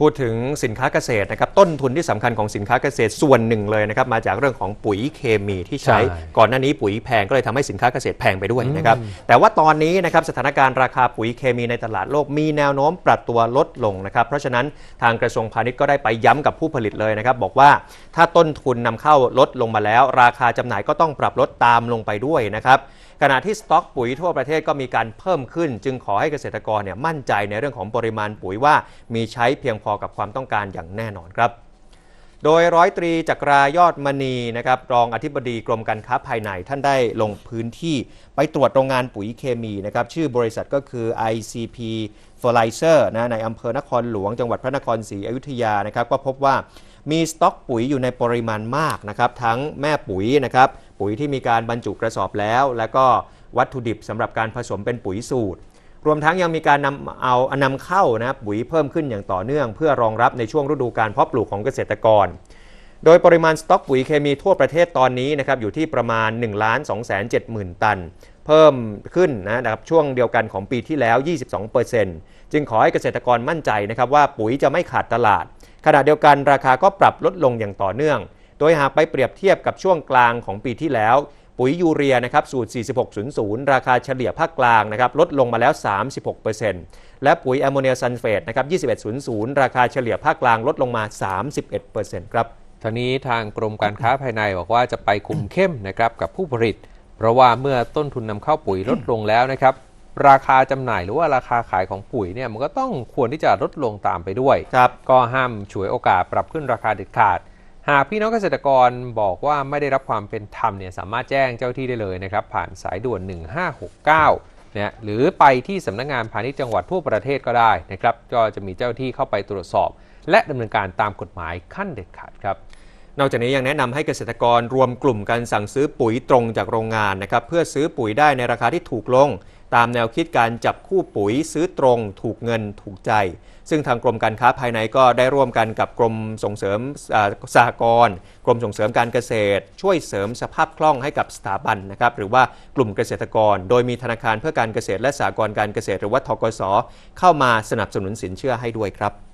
พูดถึงสินค้าเกษตรนะครับต้นทุนที่สำคัญของสินค้าเกษตรส่วนหนึ่งเลยนะครับมาจากเรื่องของปุ๋ยเคมีที่ใช้ใช่ก่อนหน้านี้ปุ๋ยแพงก็เลยทำให้สินค้าเกษตรแพงไปด้วยนะครับแต่ว่าตอนนี้นะครับสถานการณ์ราคาปุ๋ยเคมีในตลาดโลกมีแนวโน้มปรับตัวลดลงนะครับเพราะฉะนั้นทางกระทรวงพาณิชย์ก็ได้ไปย้ำกับผู้ผลิตเลยนะครับบอกว่าถ้าต้นทุนนำเข้าลดลงมาแล้ว ราคาจำหน่ายก็ต้องปรับลดตามลงไปด้วยนะครับขณะที่สต็อกปุ๋ยทั่วประเทศก็มีการเพิ่มขึ้น จึงขอให้เกษตรกรเนี่ยมั่นใจในเรื่องของปริมาณปุ๋ยว่ามีใช้เพียงพอกับความต้องการอย่างแน่นอนครับ โดยร้อยตรีจักรายอดมณีนะครับรองอธิบดีกรมการค้าภายในท่านได้ลงพื้นที่ไปตรวจโรงงานปุ๋ยเคมีนะครับชื่อบริษัทก็คือ ICP Fertilizer นะในอำเภอนครหลวงจังหวัดพระนครศรีอยุธยานะครับก็พบว่ามีสต็อกปุ๋ยอยู่ในปริมาณมากนะครับทั้งแม่ปุ๋ยนะครับปุ๋ยที่มีการบรรจุกระสอบแล้ว แล้วก็วัตถุดิบสำหรับการผสมเป็นปุ๋ยสูตร รวมทั้งยังมีการนำเอานำเข้านะปุ๋ยเพิ่มขึ้นอย่างต่อเนื่อง เพื่อรองรับในช่วงฤดูการเพาะปลูกของเกษตรกร โดยปริมาณสต็อกปุ๋ยเคมีทั่วประเทศตอนนี้นะครับอยู่ที่ประมาณ1 2 7 0 0 0 0 ตัน เพิ่มขึ้นนะครับช่วงเดียวกันของปีที่แล้ว 22%จึงขอให้เกษตรกรมั่นใจนะครับว่าปุ๋ยจะไม่ขาดตลาด ขณะเดียวกันราคาก็ปรับลดลงอย่างต่อเนื่อง โดยหากไปเปรียบเทียบกับช่วงกลางของปีที่แล้ว ปุ๋ยยูเรียนะครับสูตร 4600 ราคาเฉลี่ยภาคกลางนะครับลดลงมาแล้ว 36%และปุ๋ยแอมโมเนียซัลเฟตนะครับ2100 ราคาเฉลี่ยภาคกลางลดลงมา 31%ครับทางนี้ทางกรมการค้าภายในบอกว่าจะไปคุมเข้มนะครับกับผู้ผลิต เพราะว่าเมื่อต้นทุนนำเข้าปุ๋ยลดลงแล้วนะครับราคาจำหน่ายหรือว่าราคาขายของปุ๋ยเนี่ยมันก็ต้องควรที่จะลดลงตามไปด้วยครับก็ห้ามฉวยโอกาสปรับขึ้นราคาเด็ดขาด หากพี่น้องเกษตรกรบอกว่าไม่ได้รับความเป็นธรรมเนี่ยสามารถแจ้งเจ้าที่ได้เลยนะครับ ผ่านสายด่วน 1569เนี่ยหรือไปที่สำนักงานพาณิชย์จังหวัดทั่วประเทศก็ได้นะครับ ก็จะมีเจ้าที่เข้าไปตรวจสอบ และดำเนินการตามกฎหมายขั้นเด็ดขาดครับนอกจากนี้ยังแนะนำให้เกษตรกรรวมกลุ่มกันสั่งซื้อปุ๋ยตรงจากโรงงานนะครับเพื่อซื้อปุ๋ยได้ในราคาที่ถูกลง ตามแนวคิดการจับคู่ปุ๋ยซื้อตรงถูกเงินถูกใจ ซึ่งทางกรมการค้าภายในก็ได้ร่วมกันกับกรมส่งเสริมสหกรณ์กรมส่งเสริมการเกษตร ช่วยเสริมสภาพคล่องให้กับสถาบันนะครับหรือว่ากลุ่มเกษตรกร โดยมีธนาคารเพื่อการเกษตรและสหกรณ์การเกษตรหรือว่าทกสเข้ามาสนับสนุนสินเชื่อให้ด้วยครับ